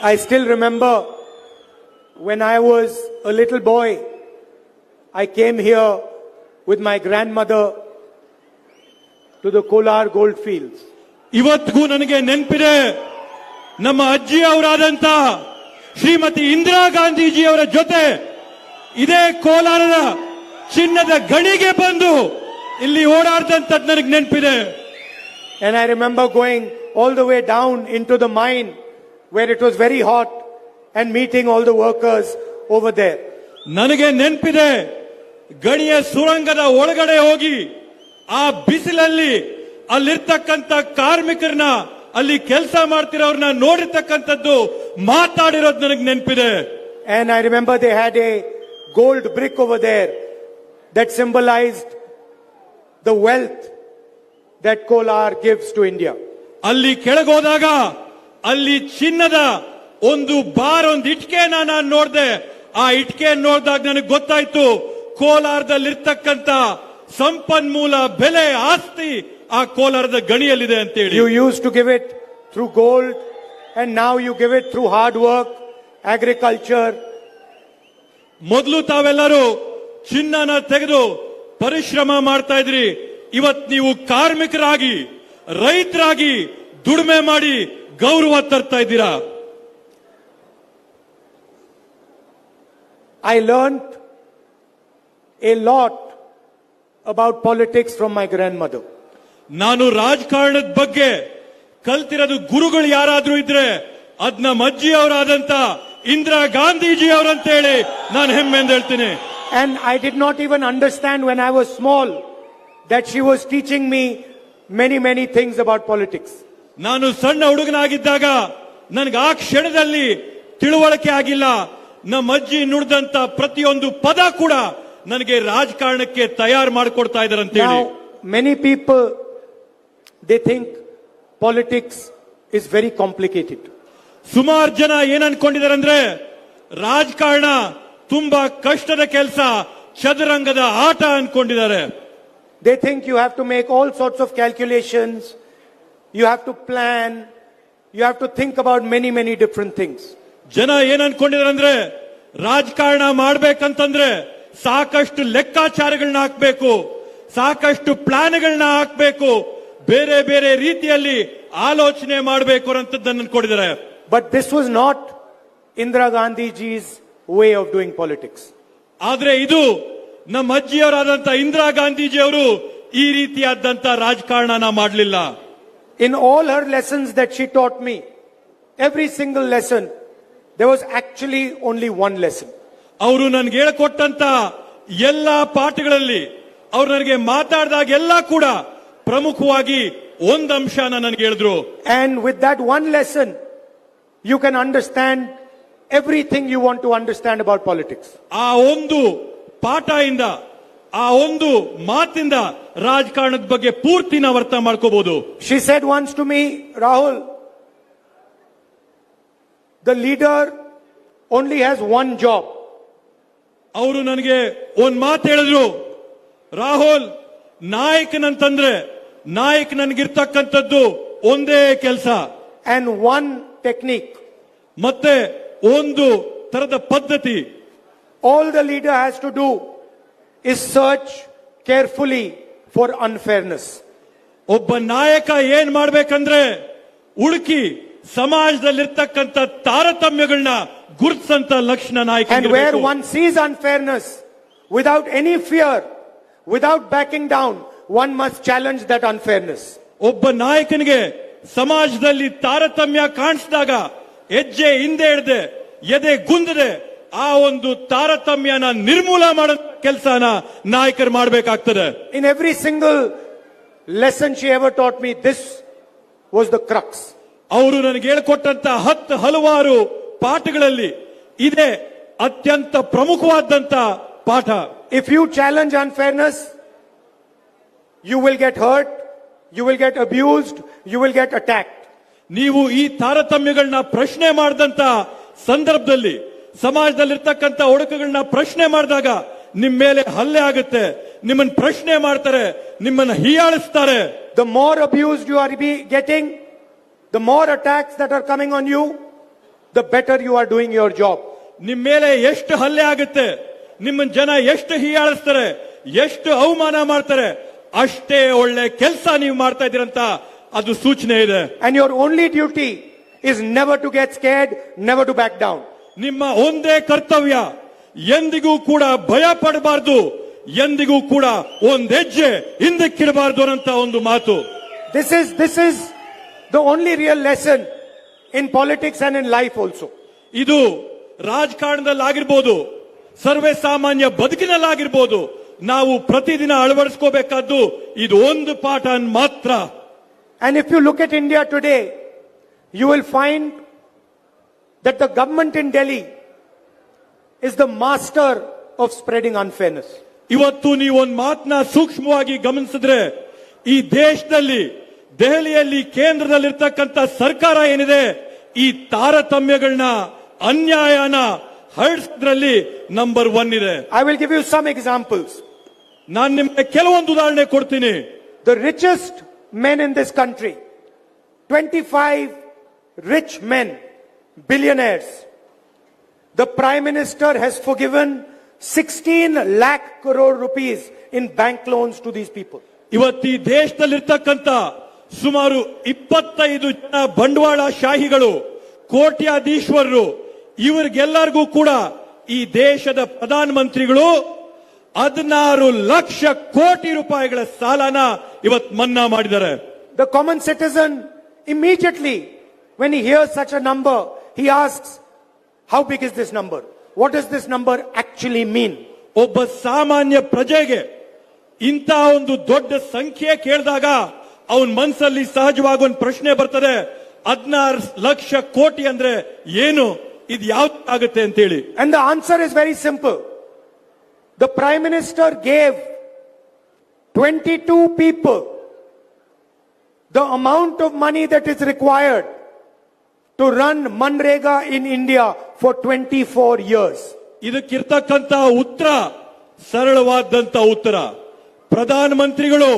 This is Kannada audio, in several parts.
I still remember when I was a little boy, I came here with my grandmother to the Kolar gold fields. ಇವತ್ತಿಗೂ ನನಗೆ ನೆನಪಿದೆ ನಮ್ಮ ಅಜ್ಜಿ ಅವರಾದಂತ ಶ್ರೀಮತಿ ಇಂದಿರಾ ಗಾಂಧೀಜಿ ಅವರ ಜೊತೆ ಇದೇ ಕೋಲಾರದ ಚಿನ್ನದ ಗಣಿಗೆ ಬಂದು ಇಲ್ಲಿ ಓಡಾಡ್ದಂತದ್ ನನಗೆ ನೆನಪಿದೆ And I remember going all the way down into the mine where it was very hot and meeting all the workers over there. ನನಗೆ ನೆನಪಿದೆ ಗಣಿಯ ಸುರಂಗದ ಒಳಗಡೆ ಹೋಗಿ ಆ ಬಿಸಿಲಲ್ಲಿ ಅಲ್ಲಿರ್ತಕ್ಕಂಥ ಕಾರ್ಮಿಕರನ್ನ ಅಲ್ಲಿ ಕೆಲಸ ಮಾಡ್ತಿರೋರ್ನ ನೋಡಿರ್ತಕ್ಕಂಥದ್ದು ಮಾತಾಡಿರೋದು ನನಗೆ ನೆನಪಿದೆ And I remember they had a gold brick over there that symbolized the wealth that Kolar gives to India. ಅಲ್ಲಿ ಕೆಳಗೋದಾಗ ಅಲ್ಲಿ ಚಿನ್ನದ ಒಂದು ಬಾರ್ ಒಂದು ಇಟ್ಕೆನ ನಾನು ನೋಡಿದೆ. ಆ ಇಟ್ಕೆ ನೋಡಿದಾಗ ನನಗೆ ಗೊತ್ತಾಯ್ತು ಕೋಲಾರದಲ್ಲಿರ್ತಕ್ಕಂತ ಸಂಪನ್ಮೂಲ ಬೆಲೆ ಆಸ್ತಿ ಆ ಕೋಲಾರದ ಗಣಿಯಲ್ಲಿದೆ ಅಂತ ಹೇಳಿ you use to give it through gold and now you give it through hard work agriculture ಮೊದಲು ತಾವೆಲ್ಲರೂ ಚಿನ್ನನ ತೆಗೆದು ಪರಿಶ್ರಮ ಮಾಡ್ತಾ ಇದ್ರಿ. ಇವತ್ ನೀವು ಕಾರ್ಮಿಕರಾಗಿ ರೈತರಾಗಿ ದುಡಿಮೆ ಮಾಡಿ ಗೌರವ ತರ್ತಾ ಇದ್ದೀರಾ? I learn a lot about politics from my grand ನಾನು ರಾಜಕಾರಣದ ಬಗ್ಗೆ ಕಲ್ತಿರೋದು ಗುರುಗಳು ಯಾರಾದ್ರೂ ಇದ್ರೆ ಅದ್ನ ಮಜ್ಜಿ ಅವರಾದಂತ ಇಂದಿರಾ ಗಾಂಧೀಜಿ ಅವರಂತ ಹೇಳಿ ನಾನು ಹೆಮ್ಮೆ ಅಂತ ಹೇಳ್ತೀನಿ. And I did not even understand when I was small that she was teaching me many many things about politics ನಾನು ಸಣ್ಣ ಹುಡುಗನಾಗಿದ್ದಾಗ ನನಗೆ ಆ ಕ್ಷಣದಲ್ಲಿ ತಿಳುವಳಿಕೆ ಆಗಿಲ್ಲ. ನಮ್ಮ ಅಜ್ಜಿ ನುಡಿದಂತ ಪ್ರತಿಯೊಂದು ಪದ ಕೂಡ ನನಗೆ ರಾಜಕಾರಣಕ್ಕೆ ತಯಾರು ಮಾಡಿಕೊಡ್ತಾ ಇದ್ದಾರೆ ಅಂತ ಹೇಳಿ. Many people, they think politics is very complicated. ಸುಮಾರು ಜನ ಏನ್ ಅನ್ಕೊಂಡಿದ್ದಾರೆ ಅಂದ್ರೆ ರಾಜಕಾರಣ ತುಂಬಾ ಕಷ್ಟದ ಕೆಲಸ ಚದುರಂಗದ ಆಟ ಅನ್ಕೊಂಡಿದ್ದಾರೆ. They think you have to make all sorts of calculations, you have to plan you have to think about many many different things ಜನ ಏನ್ ಅನ್ಕೊಂಡಿದ್ರಂದ್ರೆ ರಾಜಕಾರಣ ಮಾಡ್ಬೇಕಂತಂದ್ರೆ ಸಾಕಷ್ಟು ಲೆಕ್ಕಾಚಾರಗಳನ್ನ ಹಾಕ್ಬೇಕು ಸಾಕಷ್ಟು ಪ್ಲಾನ್ಗಳನ್ನ ಹಾಕ್ಬೇಕು ಬೇರೆ ಬೇರೆ ರೀತಿಯಲ್ಲಿ ಆಲೋಚನೆ ಮಾಡಬೇಕು ಅಂತದ್ದನ್ನು ಅನ್ಕೊಂಡಿದ್ದಾರೆ. But this was not Indira Gandhiji's way of doing politics ಆದ್ರೆ ಇದು ನಮ್ಮ ಅಜ್ಜಿಯವರಾದಂತಹ ಇಂದಿರಾ ಗಾಂಧೀಜಿ ಅವರು ಈ ರೀತಿಯಾದಂತಹ ರಾಜಕಾರಣನ ಮಾಡಲಿಲ್ಲ. In all her lessons that she taught me, every single lesson, there was actually only one lesson. ಅವರು ನನ್ಗೆ ಹೇಳ್ಕೊಟ್ಟಂತ ಎಲ್ಲಾ ಪಾಠಗಳಲ್ಲಿ ಅವ್ರು ನನಗೆ ಮಾತಾಡಿದಾಗ ಎಲ್ಲ ಕೂಡ ಪ್ರಮುಖವಾಗಿ ಒಂದ್ ಅಂಶನ ನನ್ಗೆ ಹೇಳಿದ್ರು And with that one lesson, you can understand everything you want to understand about politics. ಆ ಒಂದು ಪಾಠ ಇಂದ ಆ ಒಂದು ಮಾತಿಂದ ರಾಜಕಾರಣದ ಬಗ್ಗೆ ಪೂರ್ತಿ ನಾವು ಅರ್ಥ ಮಾಡ್ಕೋಬಹುದು she said once to me Rahul the leader only has one job ಅವರು ನನಗೆ ಒಂದ್ ಮಾತು ಹೇಳಿದ್ರು ರಾಹುಲ್ ನಾಯಕನಂತಂದ್ರೆ ನಾಯಕ್ ನನ್ಗಿರ್ತಕ್ಕಂಥದ್ದು ಒಂದೇ ಕೆಲಸ. ಅಂಡ್ ಒನ್ ಟೆಕ್ನಿಕ್ ಮತ್ತೆ ಒಂದು ತರದ ಪದ್ಧತಿ. All the leader has to do is search carefully for unfairness. ಒಬ್ಬ ನಾಯಕ ಏನ್ ಮಾಡ್ಬೇಕಂದ್ರೆ ಹುಡುಕಿ ಸಮಾಜದಲ್ಲಿರ್ತಕ್ಕಂಥ ತಾರತಮ್ಯಗಳನ್ನ ಗುರುತಿಸಂತ ಲಕ್ಷಣ ನಾಯಕ And where one sees unfairness, without any fear, without backing down, one must challenge that unfairness. ಒಬ್ಬ ನಾಯಕನಿಗೆ ಸಮಾಜದಲ್ಲಿ ತಾರತಮ್ಯ ಕಾಣಿಸಿದಾಗ ಹೆಜ್ಜೆ ಹಿಂದೆ ಹಿಡ್ದೆ ಎದೆ ಗುಂದದೆ ಆ ಒಂದು ತಾರತಮ್ಯನ ನಿರ್ಮೂಲ ಮಾಡೋ ಕೆಲಸನ ನಾಯಕರು ಮಾಡಬೇಕಾಗ್ತದೆ. In every single lesson she ever taught me this was the crux ಅವರು ನನಗೆ ಹೇಳಿಕೊಟ್ಟಂತ ಹತ್ತು ಹಲವಾರು ಪಾಠಗಳಲ್ಲಿ ಇದೆ ಅತ್ಯಂತ ಪ್ರಮುಖವಾದಂತ ಪಾಠ. If you challenge on fairness you will get hurt you will get abused you will get attack ನೀವು ಈ ತಾರತಮ್ಯಗಳನ್ನ ಪ್ರಶ್ನೆ ಮಾಡಿದಂತ ಸಂದರ್ಭದಲ್ಲಿ ಸಮಾಜದಲ್ಲಿರ್ತಕ್ಕಂಥ ಒಡಕುಗಳನ್ನ ಪ್ರಶ್ನೆ ಮಾಡಿದಾಗ ನಿಮ್ಮ ಮೇಲೆ ಹಲ್ಲೆ ಆಗುತ್ತೆ ನಿಮ್ಮನ್ನ ಪ್ರಶ್ನೆ ಮಾಡ್ತಾರೆ ನಿಮ್ಮನ್ನ ಹೀಯಾಳಿಸ್ತಾರೆ. The more abuse you are be getting the more attacks that are coming on you the better you are doing your job ನಿಮ್ಮ ಮೇಲೆ ಎಷ್ಟು ಹಲ್ಲೆ ಆಗುತ್ತೆ ನಿಮ್ಮ ಜನ ಎಷ್ಟು ಹೀಯಾಳಿಸ್ತಾರೆ ಎಷ್ಟು ಅವಮಾನ ಮಾಡ್ತಾರೆ ಅಷ್ಟೇ ಒಳ್ಳೆ ಕೆಲಸ ನೀವು ಮಾಡ್ತಾ ಇದ್ದೀರಂತ ಅದು ಸೂಚನೆ ಇದೆ. And your only duty is never to get scared never to back down ನಿಮ್ಮ ಒಂದೇ ಕರ್ತವ್ಯ ಎಂದಿಗೂ ಕೂಡ ಭಯ ಪಡಬಾರ್ದು ಎಂದಿಗೂ ಕೂಡ ಒಂದ್ ಹೆಜ್ಜೆ ಹಿಂದಕ್ಕಿಡಬಾರ್ದು ಅನ್ನಂತ ಒಂದು ಮಾತು. This is this is the only real lesson in politics and in life also ಇದು ರಾಜಕಾರಣದಲ್ಲಿ ಆಗಿರ್ಬೋದು ಸರ್ವೇ ಸಾಮಾನ್ಯ ಬದುಕಿನಲ್ಲಾಗಿರ್ಬೋದು ನಾವು ಪ್ರತಿದಿನ ಅಳವಡಿಸ್ಕೋಬೇಕಾದ್ದು ಇದು ಒಂದು ಪಾಠ ಮಾತ್ರ. And if you look at India today you will find that the government in Delhi is the master of spreading unfairness. ಇವತ್ತು ನೀವು ಒಂದು ಮಾತನ್ನ ಸೂಕ್ಷ್ಮವಾಗಿ ಗಮನಿಸಿದ್ರೆ ಈ ದೇಶದಲ್ಲಿ ದೆಹಲಿಯಲ್ಲಿ ಕೇಂದ್ರದಲ್ಲಿರ್ತಕ್ಕಂಥ ಸರ್ಕಾರ ಏನಿದೆ ಈ ತಾರತಮ್ಯಗಳನ್ನ ಅನ್ಯಾಯನ ಹರಡಿಸೋದ್ರಲ್ಲಿ ನಂಬರ್ ಒನ್ ಇದೆ I will give you some examples ನಾನು ನಿಮಗೆ ಕೆಲವೊಂದು ಉದಾಹರಣೆ ಕೊಡ್ತೀನಿ The richest men in this country, 25 rich men, billionaires. The Prime Minister has forgiven 16 lakh crore rupees in bank loans to these people. ಇವತ್ತು ಈ ದೇಶದಲ್ಲಿರ್ತಕ್ಕಂಥ ಸುಮಾರು ಇಪ್ಪತ್ತೈದು ಜನ ಬಂಡವಾಳ ಶಾಹಿಗಳು ಕೋಟ್ಯಾಧೀಶ್ವರರು ಇವರಿಗೆಲ್ಲರಿಗೂ ಕೂಡ ಈ ದೇಶದ ಪ್ರಧಾನ ಮಂತ್ರಿಗಳು ಹದಿನಾರು ಲಕ್ಷ ಕೋಟಿ ರೂಪಾಯಿಗಳ ಸಾಲನ ಇವತ್ತು ಮನ್ನಾ ಮಾಡಿದ್ದಾರೆ The common citizen immediately, when he hears such a number, he how big is this number what is this number actually mean ಒಬ್ಬ ಸಾಮಾನ್ಯ ಪ್ರಜೆಗೆ ಇಂತಹ ಒಂದು ದೊಡ್ಡ ಸಂಖ್ಯೆ ಕೇಳಿದಾಗ ಅವನ ಮನಸ್ಸಲ್ಲಿ ಸಹಜವಾಗಿ ಒಂದು ಪ್ರಶ್ನೆ ಬರ್ತದೆ. ಹದಿನಾರು ಲಕ್ಷ ಕೋಟಿ ಅಂದ್ರೆ ಏನು? ಇದು ಯಾವ ಆಗುತ್ತೆ ಅಂತ ಹೇಳಿ and the answer is very simple the prime minister gave twenty two people the amount of money that is required to run Manrega in India for 24 years. ಇದಕ್ಕಿರ್ತಕ್ಕಂತ ಉತ್ತರ ಸರಳವಾದಂತ ಉತ್ತರ ಪ್ರಧಾನ ಮಂತ್ರಿಗಳು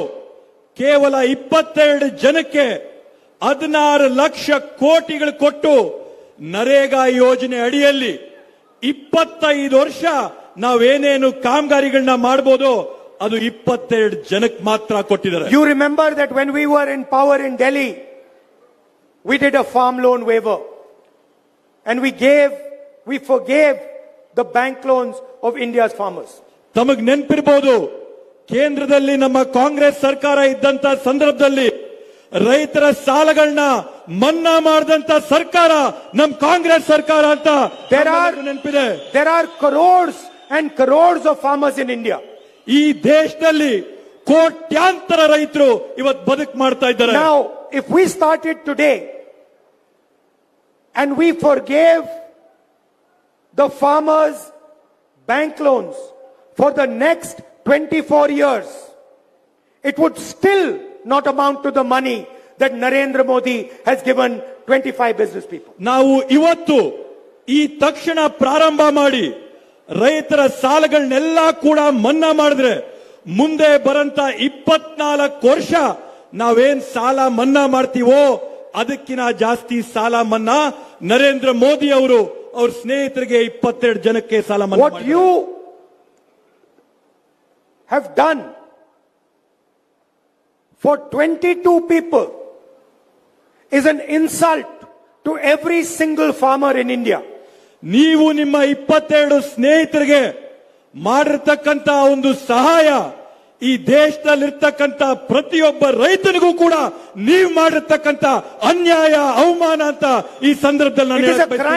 ಕೇವಲ ಇಪ್ಪತ್ತೆರಡು ಜನಕ್ಕೆ ಹದಿನಾರು ಲಕ್ಷ ಕೋಟಿಗಳು ಕೊಟ್ಟು ನರೇಗಾ ಯೋಜನೆ ಅಡಿಯಲ್ಲಿ ಇಪ್ಪತ್ತೈದು ವರ್ಷ ನಾವೇನೇನು ಕಾಮಗಾರಿಗಳನ್ನ ಮಾಡಬಹುದು ಅದು ಇಪ್ಪತ್ತೆರಡು ಜನಕ್ಕೆ ಮಾತ್ರ ಕೊಟ್ಟಿದ್ದಾರೆ you remember that when we were in power in Delhi, we did a farm loan waiver. And we gave, we forgave the bank loans of India's farmers. ತಮಗ್ ನೆನಪಿರ್ಬೋದು ಕೇಂದ್ರದಲ್ಲಿ ನಮ್ಮ ಕಾಂಗ್ರೆಸ್ ಸರ್ಕಾರ ಇದ್ದಂತ ಸಂದರ್ಭದಲ್ಲಿ ರೈತರ ಸಾಲಗಳನ್ನ ಮನ್ನಾ ಮಾಡಿದಂತ ಸರ್ಕಾರ ನಮ್ ಕಾಂಗ್ರೆಸ್ ಸರ್ಕಾರ ಅಂತ There are- ನೆನಪಿದೆ There are crores and crores of farmers in India. ಈ ದೇಶದಲ್ಲಿ ಕೋಟ್ಯಾಂತರ ರೈತರು ಇವತ್ ಬದುಕು ಮಾಡ್ತಾ ಇದ್ದಾರೆ Now, if we started today and we forgave the farmers' bank loans for the next 24 years, it would still not amount to the money that Narendra Modi has given 25 business people. ನಾವು ಇವತ್ತು ಈ ತಕ್ಷಣ ಪ್ರಾರಂಭ ಮಾಡಿ ರೈತರ ಸಾಲಗಳನ್ನೆಲ್ಲ ಕೂಡ ಮನ್ನಾ ಮಾಡಿದ್ರೆ ಮುಂದೆ ಬರಂತ ಇಪ್ಪತ್ನಾಲ್ಕು ವರ್ಷ ನಾವೇನ್ ಸಾಲ ಮನ್ನಾ ಮಾಡ್ತೀವೋ ಅದಕ್ಕಿಂತ ಜಾಸ್ತಿ ಸಾಲ ಮನ್ನಾ ನರೇಂದ್ರ ಮೋದಿ ಅವರು ಅವ್ರ ಸ್ನೇಹಿತರಿಗೆ ಇಪ್ಪತ್ತೆರಡು ಜನಕ್ಕೆ ಸಾಲ ಮನ್ನಾ what you have done for twenty 22 people is an insult to every single farmer in India ನೀವು ನಿಮ್ಮ ಇಪ್ಪತ್ತೆರಡು ಸ್ನೇಹಿತರಿಗೆ ಮಾಡಿರ್ತಕ್ಕಂತ ಒಂದು ಸಹಾಯ ಈ ದೇಶದಲ್ಲಿರ್ತಕ್ಕಂತ ಪ್ರತಿಯೊಬ್ಬ ರೈತನಿಗೂ ಕೂಡ ನೀವು ಮಾಡಿರ್ತಕ್ಕಂತ ಅನ್ಯಾಯ ಅವಮಾನ ಅಂತ ಈ ಸಂದರ್ಭದಲ್ಲಿ ನಾನು